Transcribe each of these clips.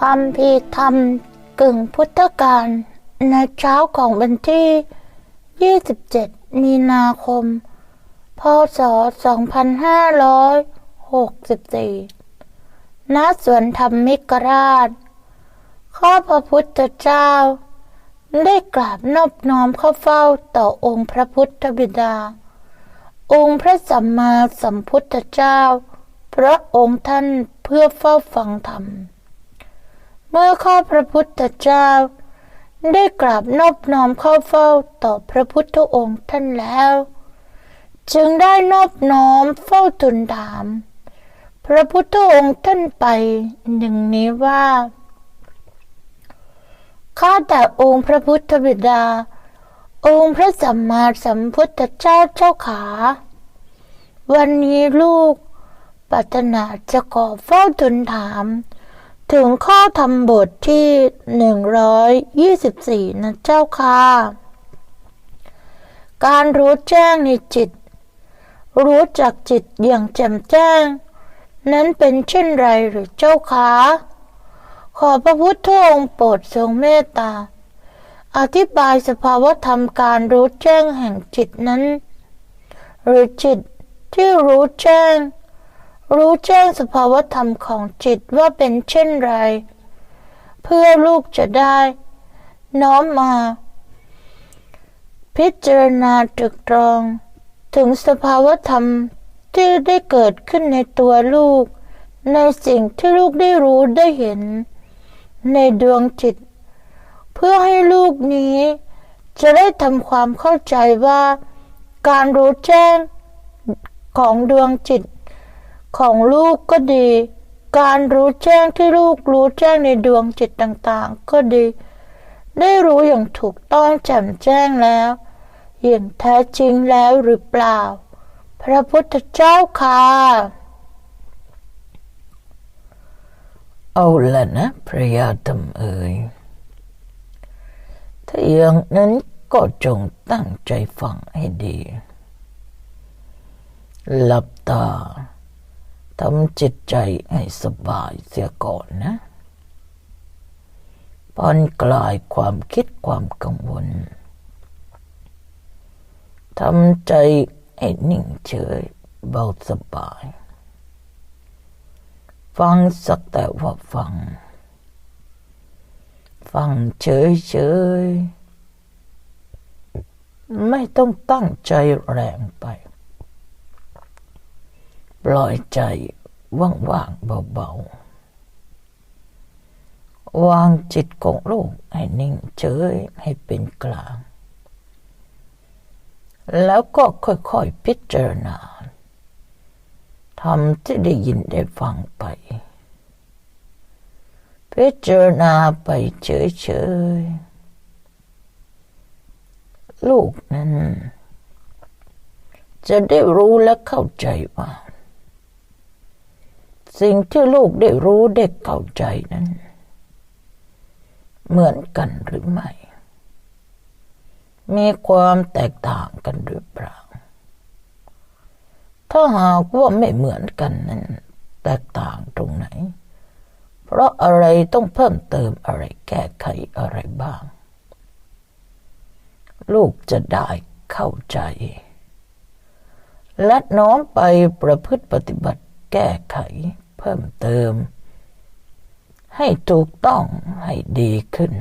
คำพีธรรมกึ่งพุทธกาลในเช้าของวันที่ 27 มีนาคม พศ 2564 ณ สวนธรรมิกราช ข้าพระพุทธเจ้า ได้กราบนอบน้อมเข้าเฝ้าต่อองค์พระพุทธบิดา องค์พระสัมมาสัมพุทธเจ้า พระองค์ท่านเพื่อเฝ้าฟังธรรม เมื่อข้าพระพุทธเจ้า ได้กราบนอบน้อมเข้าเฝ้าต่อพระพุทธองค์ท่านแล้ว จึงได้นอบน้อมเฝ้าทูลถาม พระพุทธองค์ท่านไปหนึ่งนี้ว่าข้าแต่องค์พระพุทธบิดา องค์พระสัมมาสัมพุทธเจ้าเจ้าขา วันนี้ลูกปรารถนาจะขอเฝ้าทูลถาม ถึงข้อธรรมบทที่ 124 นะเจ้าค่ะ การรู้แจ้งในจิต รู้จักจิตอย่างแจ่มแจ้ง นั้นเป็นเช่นไรหรือเจ้าคะขอพระพุทธองค์โปรดทรงเมตตา อธิบายสภาวธรรมการรู้แจ้งแห่งจิตนั้น หรือจิตที่รู้แจ้ง รู้แจ้งสภาวธรรมของจิตว่าเป็นเช่นไร เพื่อลูกจะได้ น้อมมา พิจารณาตรึกตรอง ถึงสภาวธรรมที่ได้เกิดขึ้นในตัวลูก ในสิ่งที่ลูกได้รู้ได้เห็น ในดวงจิต เพื่อให้ลูกนี้ จะได้ทำความเข้าใจว่า การรู้แจ้งของดวงจิต ของลูกก็ดี การรู้แจ้งที่ลูกรู้แจ้งในดวงจิตต่างๆ ก็ดี ได้รู้อย่างถูกต้องแจ่มแจ้งแล้วอย่างแท้จริงแล้วหรือเปล่า พระพุทธเจ้าค่ะ เอาละนะพระยาธรรมเอ๋ยถ้าอย่างนั้นก็จงตั้งใจฟังให้ดี หลับตา ทำจิตใจให้สบายเสียก่อนนะผ่อนคลายความคิดความกังวลทำใจให้นิ่งเฉยเบาสบาย ฟังสักแต่ว่าฟัง ฟังเฉยเฉยไม่ต้องตั้งใจแรงไป ปล่อยใจว่างๆเบาๆ วางจิตของลูกให้นิ่งเฉยให้เป็นกลาง แล้วก็ค่อยๆพิจารณาทำที่ได้ยินได้ฟังไป พิจารณาไปเฉยๆ ลูกนั้น จะได้รู้และเข้าใจว่า สิ่งที่ลูกได้รู้ได้เข้าใจนั้น เหมือนกันหรือไม่ มีความแตกต่างกันหรือเปล่า ถ้าหากว่าไม่เหมือนกันนั้น แตกต่างตรงไหน เพราะอะไรต้องเพิ่มเติมอะไรแก้ไขอะไรบ้าง ลูกจะได้เข้าใจและน้อมไปประพฤติปฏิบัติแก้ไข พิ่มเติม ให้ถูกต้องให้ดีขึ้น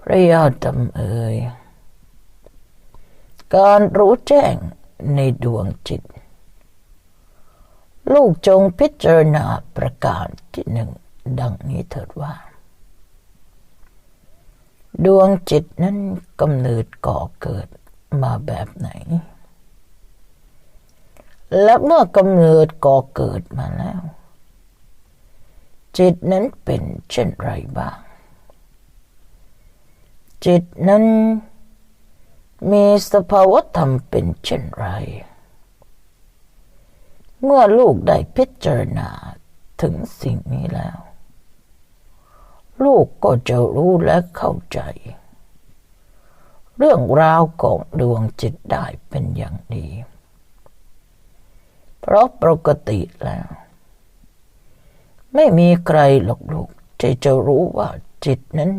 พระยาจำเอ่ยการรู้แจ้งในดวงจิต ลูกจงพิจารณาประการที่หนึ่งดังนี้เถิดว่า ดวงจิตนั้นกำเนิดก่อเกิดมาแบบไหน และเมื่อกำเนิดก่อเกิดมาแล้ว จิตนั้นเป็นเช่นไรบ้าง จิตนั้นมีสภาวธรรมเป็นเช่นไร เมื่อลูกได้พิจารณาถึงสิ่งนี้แล้ว ลูกก็จะรู้และเข้าใจ เรื่องราวของดวงจิตได้เป็นอย่างดี เพราะปกติแล้ว ไม่มีใครหรอกลูกที่จะรู้ว่าจิตนั้น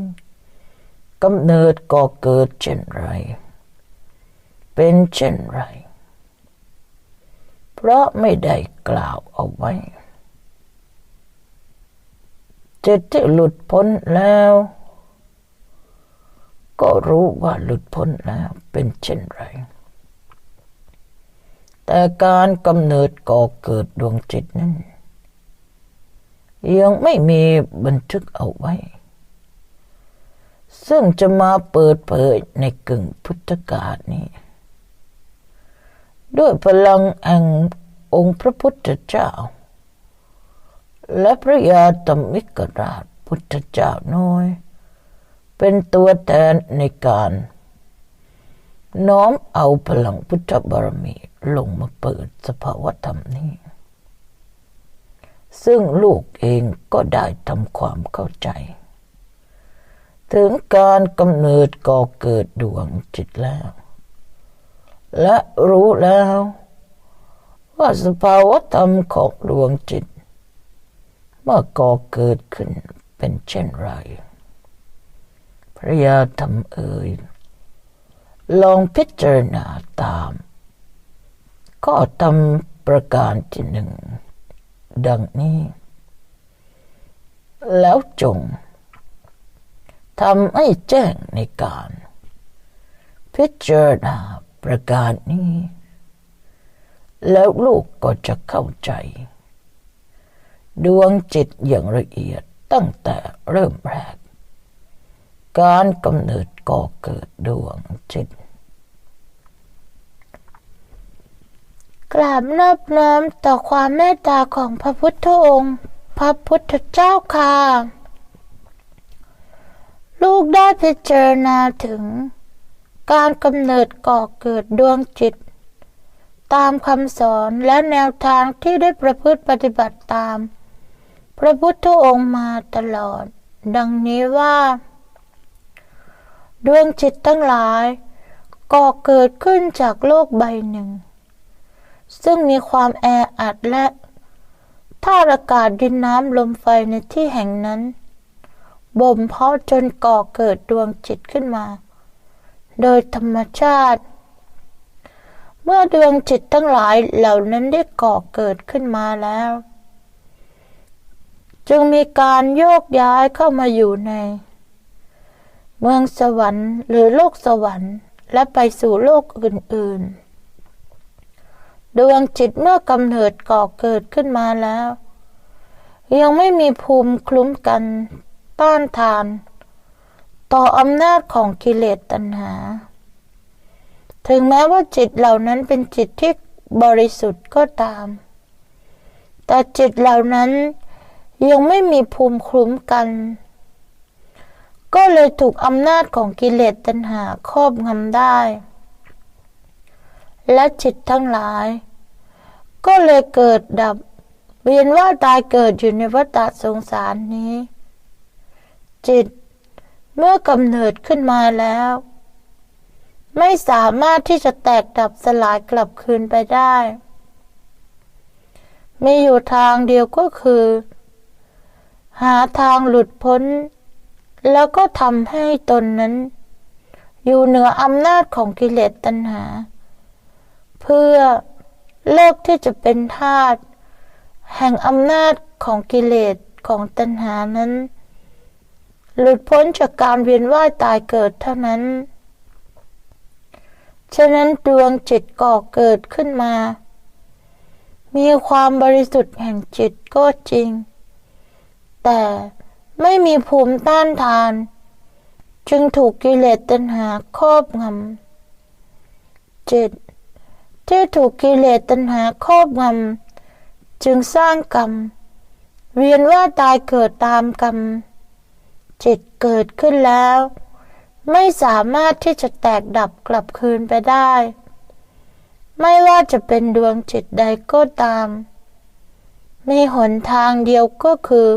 กำเนิดก่อเกิดเช่นไร เป็นเช่นไร เพราะไม่ได้กล่าวเอาไว้ จิตที่หลุดพ้นแล้ว ก็รู้ว่าหลุดพ้นแล้วเป็นเช่นไร แต่การกำเนิดก่อเกิดดวงจิตนั้น ยังไม่มีบันทึกเอาไว้ ซึ่งจะมาเปิดเผยในกึ่งพุทธกาลนี้ ด้วยพลังแห่งองค์พระพุทธเจ้า และพระยาตมิกราชพุทธเจ้าน้อย เป็นตัวแทนในการ น้อมเอาพลังพุทธบารมีลงมาเปิดสภาวธรรมนี้ ซึ่งลูกเองก็ได้ทำความเข้าใจ ถึงการกำเนิดก่อเกิดดวงจิตแล้ว และรู้แล้ว ว่าสภาวธรรมของดวงจิต เมื่อก่อเกิดขึ้นเป็นเช่นไรพระยาธรรมเอ่ย ลองพิจารณาตาม ก็ทำประการที่หนึ่ง ดังนี้ แล้วจงทำให้แจ้งในการ พิจารณาประการนี้ แล้วลูกก็จะเข้าใจ ดวงจิตอย่างละเอียดตั้งแต่เริ่มแรก การกำเนิดก่อเกิดดวงจิต กราบนอบน้อมต่อความเมตตาของพระพุทธองค์ พระพุทธเจ้าค่ะลูกได้พิจารณาถึง การกำเนิดก่อเกิดดวงจิต ตามคำสอนและแนวทางที่ได้ประพฤติปฏิบัติตาม พระพุทธองค์มาตลอด ดังนี้ว่า ดวงจิตทั้งหลายก่อเกิดขึ้นจากโลกใบหนึ่ง ซึ่งมีความแออัดและท่าอากาศดินน้ำลมไฟในที่แห่งนั้นบ่มเพาะจนก่อเกิดดวงจิตขึ้นมา โดยธรรมชาติ เมื่อดวงจิตทั้งหลายเหล่านั้นได้ก่อเกิดขึ้นมาแล้ว จึงมีการโยกย้ายเข้ามาอยู่ใน เมืองสวรรค์หรือโลกสวรรค์และไปสู่โลกอื่นๆ ดวงจิตเมื่อกำเนิดก่อเกิดขึ้นมาแล้ว ยังไม่มีภูมิคลุ้มกันต้านทาน ต่ออำนาจของกิเลสตัณหา ถึงแม้ว่าจิตเหล่านั้นเป็นจิตที่บริสุทธิ์ก็ตาม แต่จิตเหล่านั้นยังไม่มีภูมิคลุ้มกัน ก็เลยถูกอำนาจของกิเลสตัณหาครอบงำได้ และจิตทั้งหลาย ก็เลยเกิดดับ เวียนว่าตายเกิดอยู่ในวัฏสงสารนี้ จิต เมื่อกำเนิดขึ้นมาแล้ว ไม่สามารถที่จะแตกดับสลายกลับคืนไปได้ มีอยู่ทางเดียวก็คือ หาทางหลุดพ้น แล้วก็ทำให้ตนนั้น อยู่เหนืออำนาจของกิเลสตัณหา เพื่อ เลิกที่จะเป็นทาสแห่งอำนาจของกิเลสของตัณหานั้น หลุดพ้นจากการเวียนว่ายตายเกิดเท่านั้น ฉะนั้นดวงจิตก่อเกิดขึ้นมา มีความบริสุทธิ์แห่งจิตก็จริง แต่ไม่มีภูมิต้านทาน จึงถูกกิเลสตัณหาครอบงำเจิต ที่ถูกกิเลสตัณหาครอบงำจึงสร้างกรรม เวียนว่าตายเกิดตามกรรม จิตเกิดขึ้นแล้ว ไม่สามารถที่จะแตกดับกลับคืนไปได้ ไม่ว่าจะเป็นดวงจิตใดก็ตาม มีหนทางเดียวก็คือ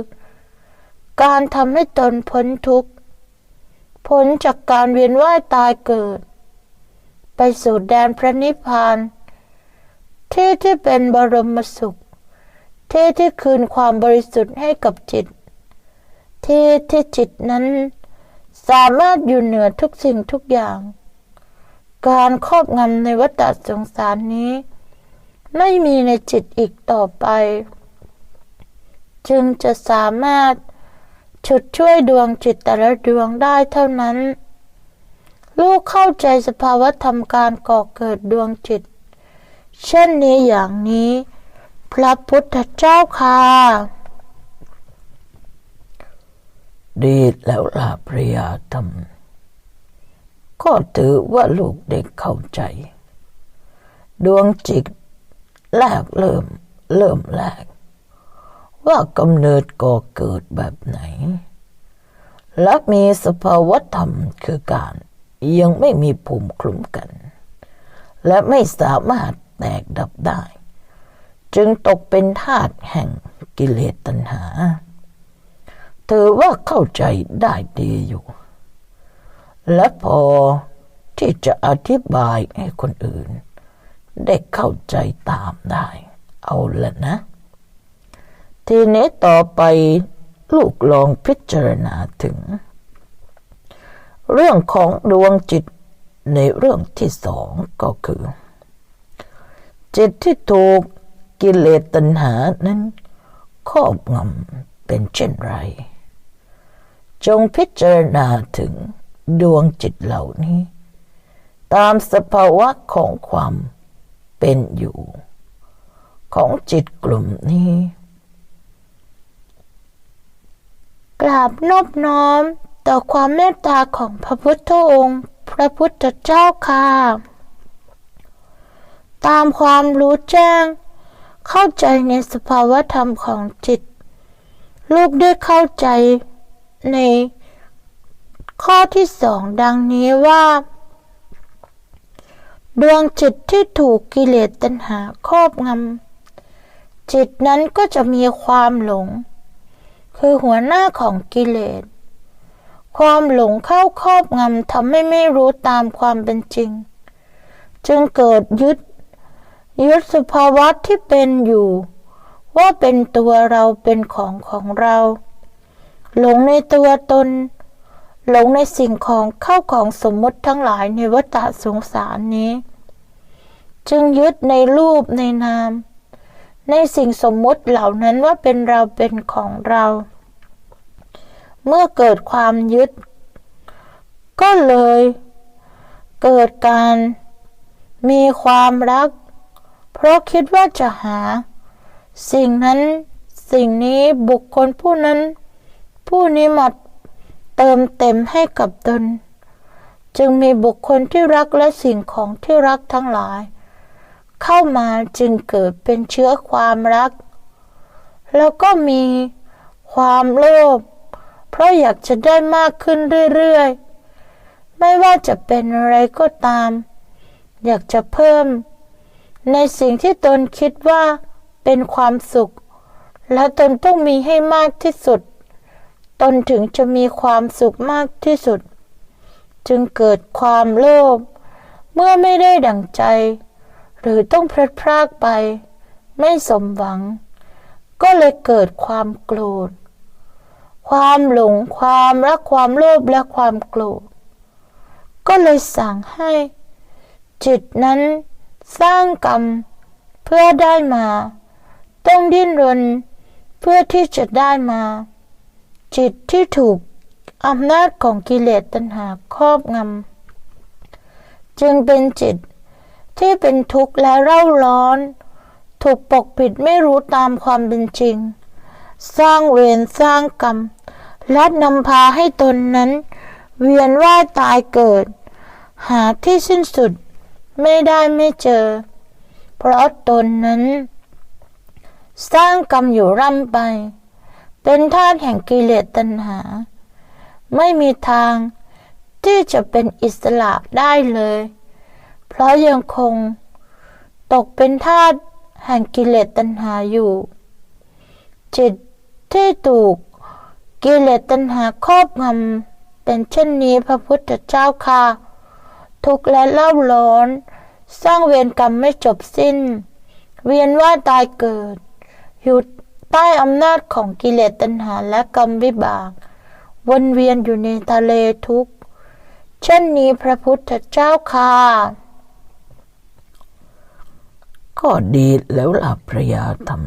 การทำให้ตนพ้นทุกข์ พ้นจากการเวียนว่ายตายเกิด ไปสู่แดนพระนิพพาน ที่ที่เป็นบรมสุข ที่ที่คืนความบริสุทธิ์ให้กับจิต ที่ที่จิตนั้น สามารถอยู่เหนือทุกสิ่งทุกอย่าง การครอบงำในวัฏสงสารนี้ ไม่มีในจิตอีกต่อไป จึงจะสามารถฉุดช่วยดวงจิตแต่ละดวงได้เท่านั้น ลูกเข้าใจสภาวะธรรมการก่อเกิดดวงจิต เช่นนี้อย่างนี้ พระพุทธเจ้าค่ะ ดีแล้วล่ะพระยาธรรม ก็ถือว่าลูกเด็กเข้าใจ ดวงจิตแรกเริ่ม เริ่มแรก ว่ากำเนิดก่อเกิดแบบไหน และมีสภาวะธรรมคือการยังไม่มีภูมิคลุ้มกัน และไม่สามารถ แตกดับได้ จึงตกเป็นทาสแห่งกิเลสตัณหา เธอว่าเข้าใจได้ดีอยู่ และพอที่จะอธิบายให้คนอื่น ได้เข้าใจตามได้ เอาละนะ ทีนี้ต่อไปลูกลองพิจารณาถึง เรื่องของดวงจิตในเรื่องที่สองก็คือ จิตที่ถูกกิเลสตัณหานั้นครอบงำเป็นเช่นไร จงพิจารณาถึงดวงจิตเหล่านี้ ตามสภาวะของความเป็นอยู่ ของจิตกลุ่มนี้ กราบนอบน้อมต่อความเมตตาของพระพุทธองค์ พระพุทธเจ้าค่ะ ตามความรู้แจ้ง เข้าใจในสภาวะธรรมของจิต ลูกได้เข้าใจในข้อที่สองดังนี้ว่า ดวงจิตที่ถูกกิเลสตัณหาครอบงำจิตนั้นก็จะมีความหลง คือหัวหน้าของกิเลส ความหลงเข้าครอบงำทำให้ไม่รู้ตามความเป็นจริง จึงเกิดยึด ยึดสภาวะที่เป็นอยู่ ว่าเป็นตัวเราเป็นของของเรา หลงในตัวตน หลงในสิ่งของเข้าของสมมติทั้งหลายในวัฏสงสารนี้ จึงยึดในรูปในนาม ในสิ่งสมมุติเหล่านั้นว่าเป็นเราเป็นของเรา เมื่อเกิดความยึด ก็เลย เกิดการมีความรัก เพราะคิดว่าจะหา สิ่งนั้นสิ่งนี้บุคคลผู้นั้น ผู้นี้มาเติมเต็มให้กับตน จึงมีบุคคลที่รักและสิ่งของที่รักทั้งหลาย เข้ามาจึงเกิดเป็นเชื้อความรัก แล้วก็มีความโลภเพราะอยากจะได้มากขึ้นเรื่อยๆ ไม่ว่าจะเป็นอะไรก็ตาม อยากจะเพิ่ม ในสิ่งที่ตนคิดว่าเป็นความสุข และตนต้องมีให้มากที่สุด ตนถึงจะมีความสุขมากที่สุด จึงเกิดความโลภเมื่อไม่ได้ดั่งใจ หรือต้องพลัดพรากไป ไม่สมหวัง ก็เลยเกิดความโกรธ ความหลงความรักความโลภและความโกรธก็เลยสั่งให้ จิตนั้น สร้างกรรม เพื่อได้มา ต้องดิ้นรน เพื่อที่จะได้มา จิตที่ถูกอำนาจของกิเลสตัณหาครอบงำจึงเป็นจิตที่เป็นทุกข์และเร่าร้อน ถูกปกปิดไม่รู้ตามความเป็นจริง สร้างเวรสร้างกรรม และนำพาให้ตนนั้น เวียนว่ายตายเกิด หาที่สิ้นสุด ไม่ได้ไม่เจอ เพราะตนนั้น สร้างกรรมอยู่ร่ำไป เป็นทาสแห่งกิเลสตัณหา ไม่มีทางที่จะเป็นอิสระได้เลย เพราะยังคงตกเป็นทาสแห่งกิเลสตัณหาอยู่ จิตที่ถูกกิเลสตัณหาครอบงำเป็นเช่นนี้พระพุทธเจ้าค่ะ ทุกข์และเล่าร้อน สร้างเวรกรรมไม่จบสิ้น เวียนว่าตายเกิด อยู่ใต้อำนาจของกิเลสตัณหาและกรรมวิบาก วนเวียนอยู่ในทะเลทุกข์เช่นนี้พระพุทธเจ้าค่ะก็ดีแล้วล่ะพระยาธรรม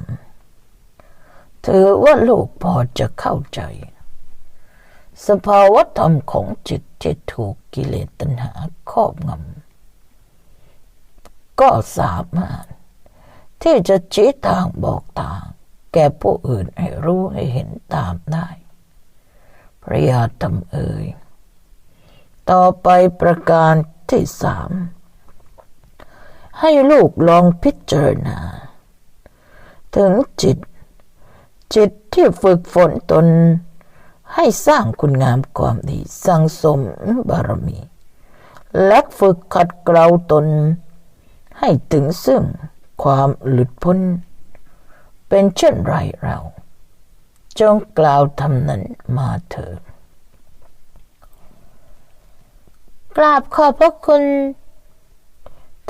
ถือว่าลูกพอจะเข้าใจ สภาวะธรรมของจิตที่ถูกกิเลสตัณหาครอบงำก็สามารถ ที่จะชี้ทางบอกทาง แก่ผู้อื่นให้รู้ให้เห็นตามได้พระยาธรรมเอ่ยต่อไปประการที่สามให้ลูกลองพิจารณา ถึงจิต จิตที่ฝึกฝนตน ให้สร้างคุณงามความดีสั่งสมบารมี และฝึกขัดเกลาตน ให้ถึงซึ่งความหลุดพ้น เป็นเช่นไรเรา จงกล่าวทำนั้นมาเถิดกราบขอบพระคุณ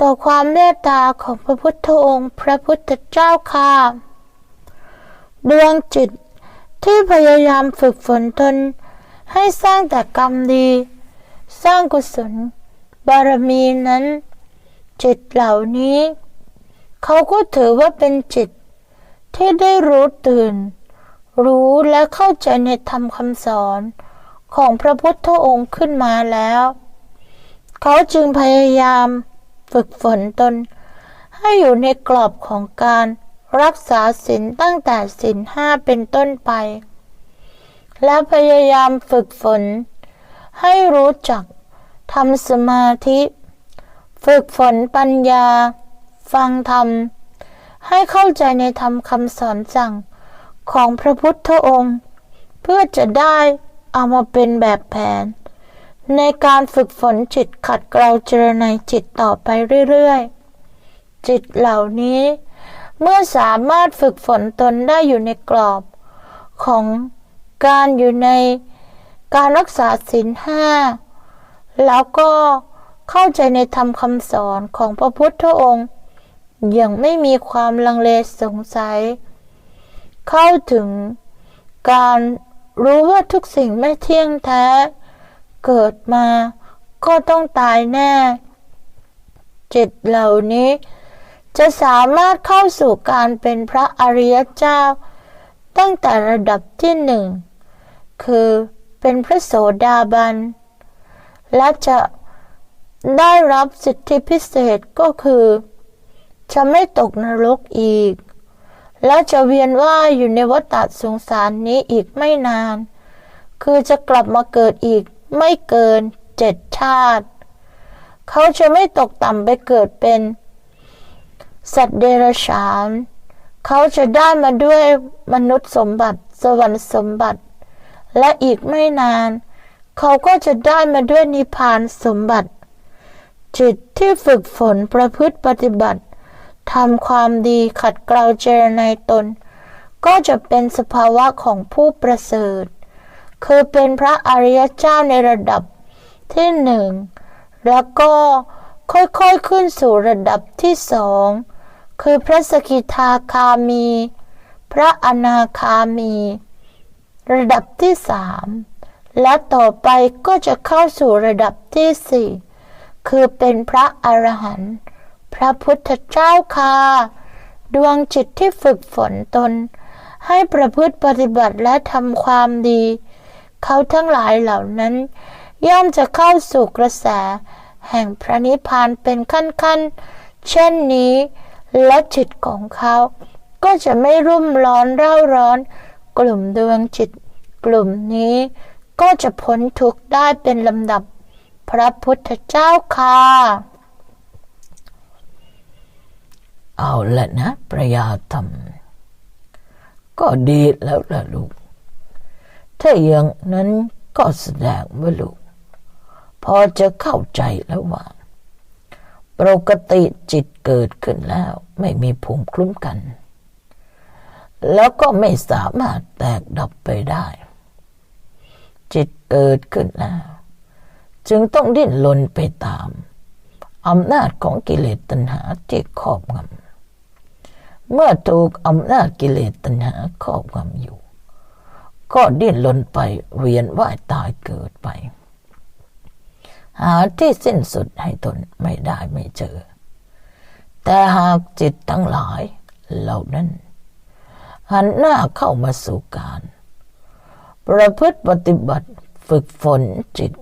ต่อความเมตตาของพระพุทธองค์ พระพุทธเจ้าค่ะดวงจิต ที่พยายามฝึกฝนตนให้สร้างแต่กรรมดี สร้างกุศล บารมีนั้น จิตเหล่านี้ เขาก็ถือว่าเป็นจิต ที่ได้รู้ตื่น รู้และเข้าใจในธรรมคำสอนของพระพุทธองค์ขึ้นมาแล้ว เขาจึงพยายามฝึกฝนตน ให้อยู่ในกรอบของการ รักษาศีลตั้งแต่ศีลห้าเป็นต้นไป และพยายามฝึกฝน ให้รู้จักทำสมาธิ ฝึกฝนปัญญา ฟังธรรม ให้เข้าใจในธรรมคำสอนสั่งของพระพุทธองค์ เพื่อจะได้เอามาเป็นแบบแผน ในการฝึกฝนจิตขัดเกลาเจรในจิตต่อไปเรื่อยๆ จิตเหล่านี้ เมื่อสามารถฝึกฝนตนได้อยู่ในกรอบ ของการอยู่ในการรักษาศีลห้าแล้วก็เข้าใจในธรรมคำสอนของพระพุทธองค์ อย่างไม่มีความลังเลสงสัย เข้าถึงการรู้ว่าทุกสิ่งไม่เที่ยงแท้ เกิดมาก็ต้องตายแน่ จิตเหล่านี้ จะสามารถเข้าสู่การเป็นพระอริยเจ้า ตั้งแต่ระดับที่หนึ่ง คือเป็นพระโสดาบัน และจะได้รับสิทธิพิเศษก็คือ จะไม่ตกนรกอีก และจะเวียนว่ายอยู่ในวัฏสงสารนี้อีกไม่นาน คือจะกลับมาเกิดอีกไม่เกินเจ็ดชาติ เขาจะไม่ตกต่ำไปเกิดเป็น สัตว์เดรัจฉาน เขาจะได้มาด้วยมนุษย์สมบัติ สวรรค์สมบัติ และอีกไม่นาน เขาก็จะได้มาด้วยนิพพานสมบัติ จิตที่ฝึกฝนประพฤติปฏิบัติทำความดีขัดเกลาเจรในตน ก็จะเป็นสภาวะของผู้ประเสริฐ คือเป็นพระอริยเจ้าในระดับที่หนึ่ง แล้วก็ค่อยๆขึ้นสู่ระดับที่สอง คือพระสกิทาคามี พระอนาคามี ระดับที่สามและต่อไปก็จะเข้าสู่ระดับที่สี่คือเป็นพระอรหันต์พระพุทธเจ้าค่ะดวงจิตที่ฝึกฝนตน ให้ประพฤติปฏิบัติและทำความดี เขาทั้งหลายเหล่านั้น ย่อมจะเข้าสู่กระแส แห่งพระนิพพานเป็นขั้นๆ เช่นนี้ และจิตของเขาก็จะไม่รุ่มร้อนเร่าร้อน กลุ่มดวงจิต กลุ่มนี้ก็จะพ้นทุกข์ได้เป็นลำดับ พระพุทธเจ้าค่ะ เอาละนะประยาธรรม ก็ดีแล้วล่ะลูก ถ้าอย่างนั้นก็แสดงว่าลูก พอจะเข้าใจแล้วว่า ปกติจิตเกิดขึ้นแล้ว ไม่มีภูมิคลุ้มกัน แล้วก็ไม่สามารถแตกดับไปได้ จิตเกิดขึ้นแล้ว จึงต้องดิ้นรนไปตามอำนาจของกิเลสตัณหาที่ครอบงำเมื่อถูกอำนาจกิเลสตัณหาครอบงำอยู่ ก็ดิ้นรนไปเวียนว่ายตายเกิดไป หาที่สิ้นสุดให้ตนไม่ได้ไม่เจอ แต่หากจิตทั้งหลายเหล่านั้น หันหน้าเข้ามาสู่การ ประพฤติปฏิบัติฝึกฝนจิต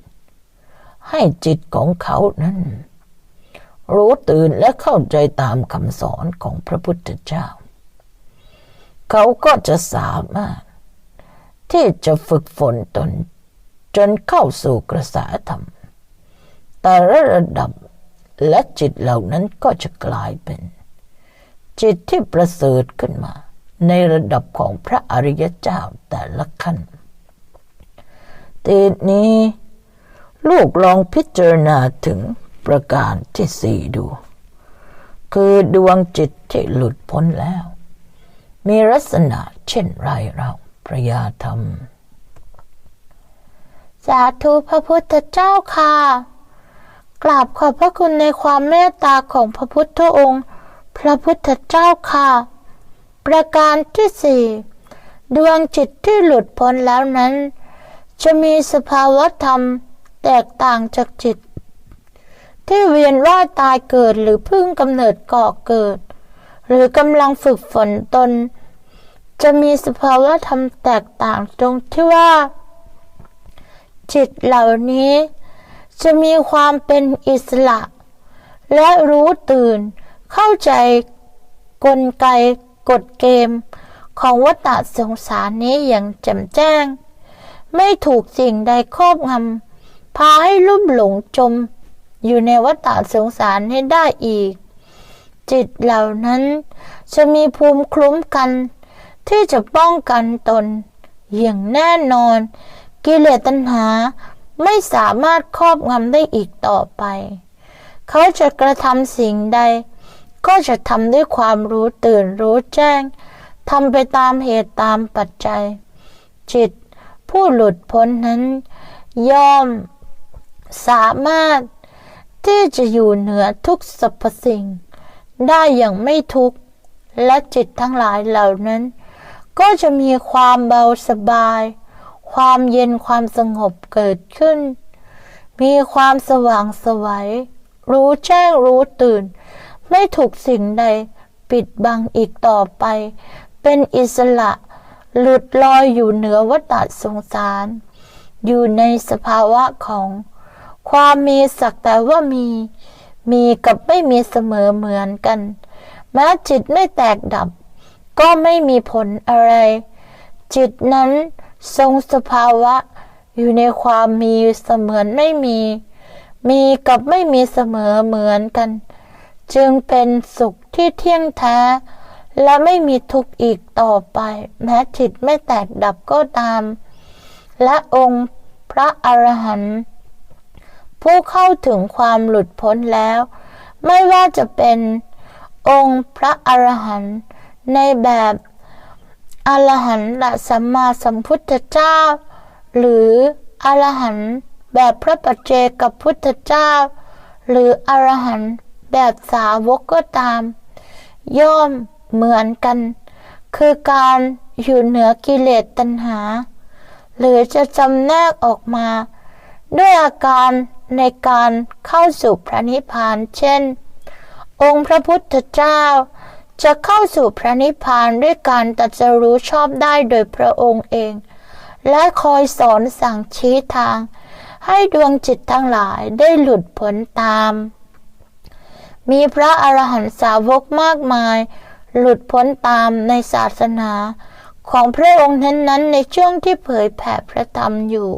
ให้จิตของเขานั้น รู้ตื่นและเข้าใจตามคำสอนของพระพุทธเจ้า เขาก็จะสามารถ ที่จะฝึกฝนตน จนเข้าสู่กระแสธรรม แต่ละระดับและจิตเหล่านั้นก็จะกลายเป็น จิตที่ประเสริฐขึ้นมา ในระดับของพระอริยเจ้าแต่ละขั้นทีนี้ ลูกลองพิจารณาถึงประการที่สี่ดู คือดวงจิตที่หลุดพ้นแล้ว มีลักษณะเช่นไรเราพระยาธรรม สาธุพระพุทธเจ้าค่ะ กราบขอบพระคุณในความเมตตาของพระพุทธองค์ พระพุทธเจ้าค่ะ ประการที่สี่ดวงจิตที่หลุดพ้นแล้วนั้น จะมีสภาวะธรรมแตกต่างจากจิต ที่เวียนว่ายตายเกิดหรือพึ่งกำเนิดก่อเกิด หรือกำลังฝึกฝนตน จะมีสภาวะธรรมแตกต่างตรงที่ว่า จิตเหล่านี้ จะมีความเป็นอิสระ และรู้ตื่นเข้าใจกลไกกฎเกม ของวัฏสงสารนี้อย่างแจ่มแจ้ง ไม่ถูกสิ่งใดครอบงำพาให้ลุ่มหลงจม อยู่ในวัฏสงสารนี้ได้อีก จิตเหล่านั้นจะมีภูมิคลุ้มกัน ที่จะป้องกันตน อย่างแน่นอน กิเลสตัณหา ไม่สามารถครอบงำได้อีกต่อไป เขาจะกระทำสิ่งใด ก็จะทำด้วยความรู้ตื่นรู้แจ้งทำไปตามเหตุตามปัจจัย จิตผู้หลุดพ้นนั้น ย่อม สามารถที่จะอยู่เหนือทุกสรรพสิ่ง ได้อย่างไม่ทุกข์และจิตทั้งหลายเหล่านั้น ก็จะมีความเบาสบาย ความเย็นความสงบเกิดขึ้น มีความสว่างสวัย รู้แจ้งรู้ตื่น ไม่ถูกสิ่งใดปิดบังอีกต่อไป เป็นอิสระ หลุดลอยอยู่เหนือวัฏสงสาร อยู่ในสภาวะของ ความมีสักแต่ว่ามี มีกับไม่มีเสมอเหมือนกัน แม้จิตไม่แตกดับ ก็ไม่มีผลอะไร จิตนั้น ทรงสภาวะ อยู่ในความมีเสมือนไม่มี มีกับไม่มีเสมอเหมือนกัน จึงเป็นสุขที่เที่ยงแท้ และไม่มีทุกข์อีกต่อไป แม้จิตไม่แตกดับก็ตาม และองค์พระอรหันต์ผู้เข้าถึงความหลุดพ้นแล้ว ไม่ว่าจะเป็นองค์พระอรหันต์ในแบบ อรหันตสัมมาสัมพุทธเจ้า หรืออรหันต์แบบพระปัจเจกับพุทธเจ้า หรืออรหันต์แบบสาวกก็ตาม ย่อมเหมือนกัน คือการอยู่เหนือกิเลสตัณหา หรือจะจำแนกออกมา ด้วยอาการในการเข้าสู่พระนิพพานเช่น องค์พระพุทธเจ้า จะเข้าสู่พระนิพพานด้วยการตรัสรู้ชอบได้โดยพระองค์เอง และคอยสอนสั่งชี้ทาง ให้ดวงจิตทั้งหลายได้หลุดพ้นตาม มีพระอรหันตสาวกมากมาย หลุดพ้นตามในศาสนาของพระองค์นั้นๆ ในช่วงที่เผยแผ่พระธรรมอยู่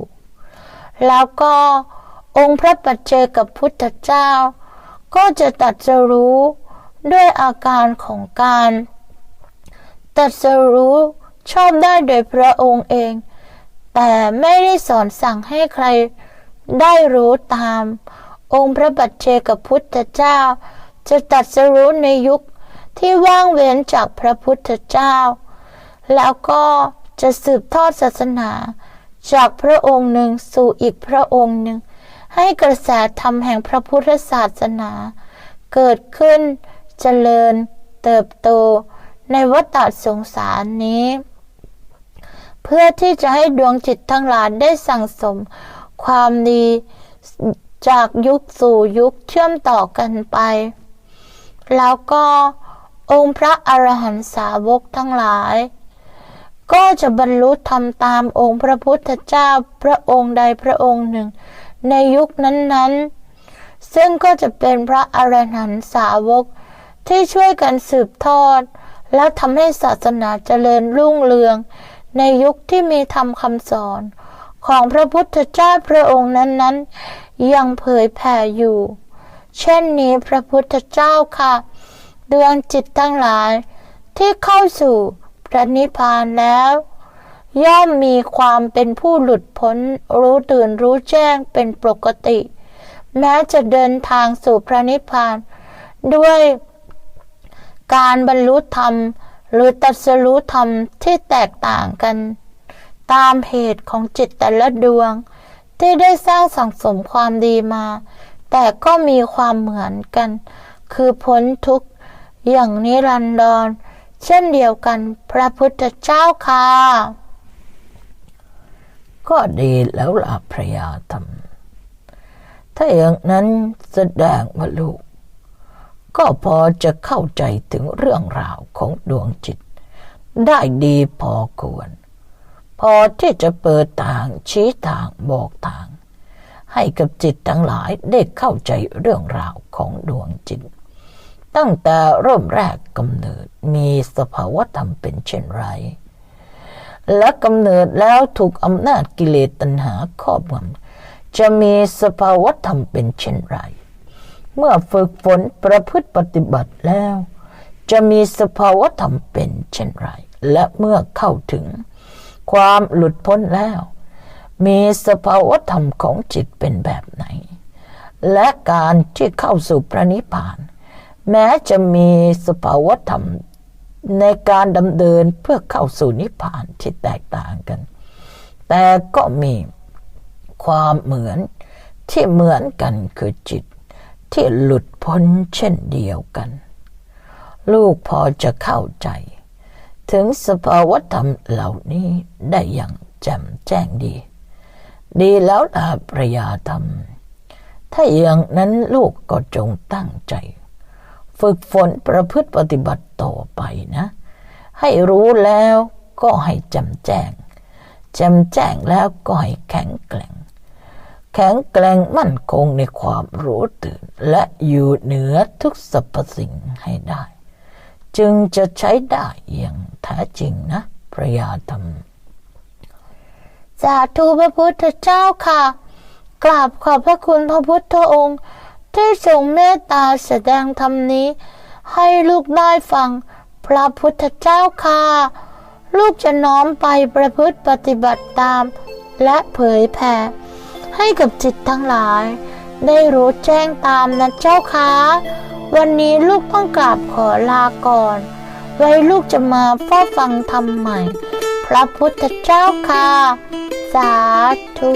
แล้วก็องค์พระปัจเจกับพุทธเจ้า ก็จะตรัสรู้ ด้วยอาการของการตรัสรู้ชอบได้โดยพระองค์เอง แต่ไม่ได้สอนสั่งให้ใครได้รู้ตาม องค์พระบัจเจกับพุทธเจ้า จะตัดสรู้ในยุคที่ว่างเว้นจากพระพุทธเจ้า แล้วก็จะสืบทอดศาสนา จากพระองค์หนึ่งสู่อีกพระองค์หนึ่ง ให้กระแสธรรมแห่งพระพุทธศาสนา เกิดขึ้น เจริญ เติบโต ในวัฏสงสารนี้ เพื่อที่จะให้ดวงจิตทั้งหลายได้สั่งสมความดีจากยุคสู่ยุคเชื่อมต่อกันไป แล้วก็องค์พระอรหันตสาวกทั้งหลาย ก็จะบรรลุธรรมตามองค์พระพุทธเจ้าพระองค์ใดพระองค์หนึ่ง ในยุคนั้นๆ ซึ่งก็จะเป็นพระอรหันตสาวก ที่ช่วยกันสืบทอด และทำให้ศาสนาเจริญรุ่งเรือง ในยุคที่มีธรรมคำสอน ของพระพุทธเจ้าพระองค์นั้นๆ ยังเผยแผ่อยู่ เช่นนี้พระพุทธเจ้าค่ะ ดวงจิตทั้งหลายที่เข้าสู่พระนิพพานแล้ว ย่อมมีความเป็นผู้หลุดพ้นรู้ตื่นรู้แจ้งเป็นปกติ แม้จะเดินทางสู่พระนิพพาน ด้วย การบรรลุธรรม หรือตัสรู้ธรรมที่แตกต่างกัน ตามเหตุของจิตแต่ละดวง ที่ได้สร้างสังสมความดีมา แต่ก็มีความเหมือนกัน คือพ้นทุกข์อย่างนิรันดร เช่นเดียวกันพระพุทธเจ้าค่ะ ก็ดีแล้วล่ะพระยาธรรม ถ้าอย่างนั้นแสดงว่าลูก ก็พอจะเข้าใจถึงเรื่องราวของดวงจิต ได้ดีพอควร พอที่จะเปิดทางชี้ทางบอกทาง ให้กับจิตทั้งหลายได้เข้าใจเรื่องราวของดวงจิต ตั้งแต่เริ่มแรกกำเนิดมีสภาวธรรมเป็นเช่นไร และกำเนิดแล้วถูกอำนาจกิเลสตัณหาครอบงำจะมีสภาวธรรมเป็นเช่นไร เมื่อฝึกฝนประพฤติปฏิบัติแล้ว จะมีสภาวธรรมเป็นเช่นไร และเมื่อเข้าถึง ความหลุดพ้นแล้ว มีสภาวธรรมของจิตเป็นแบบไหน และการที่เข้าสู่พระนิพพาน แม้จะมีสภาวธรรมในการดำเดินเพื่อเข้าสู่นิพพานที่แตกต่างกัน แต่ก็มีความเหมือนที่เหมือนกันคือจิต ที่หลุดพ้นเช่นเดียวกัน ลูกพอจะเข้าใจ ถึงสภาวธรรมเหล่านี้ได้อย่างแจ่มแจ้งดี ดีแล้วล่ะพระยาธรรม ถ้าอย่างนั้นลูกก็จงตั้งใจ ฝึกฝนประพฤติปฏิบัติต่อไปนะ ให้รู้แล้วก็ให้จำแจ้งจำแจ้งแล้วก็ให้แข็งแกร่ง แข็งแกร่งมั่นคงในความรู้ตื่น และอยู่เหนือทุกสรรพสิ่งให้ได้ จึงจะใช้ได้อย่างแท้จริงนะ พระยาธรรมสาธุพระพุทธเจ้าค่ะ กราบขอบพระคุณพระพุทธองค์ที่ทรงเมตตาแสดงธรรมนี้ ให้ลูกได้ฟัง พระพุทธเจ้าค่ะ ลูกจะน้อมไปประพฤติปฏิบัติตาม และเผยแผ่ ให้กับจิตทั้งหลาย ได้รู้แจ้งตามนะเจ้าค่ะวันนี้ลูกต้องกราบขอลาก่อน ไว้ลูกจะมาเฝ้าฟังธรรมใหม่ พระพุทธเจ้าค่ะ สาธุ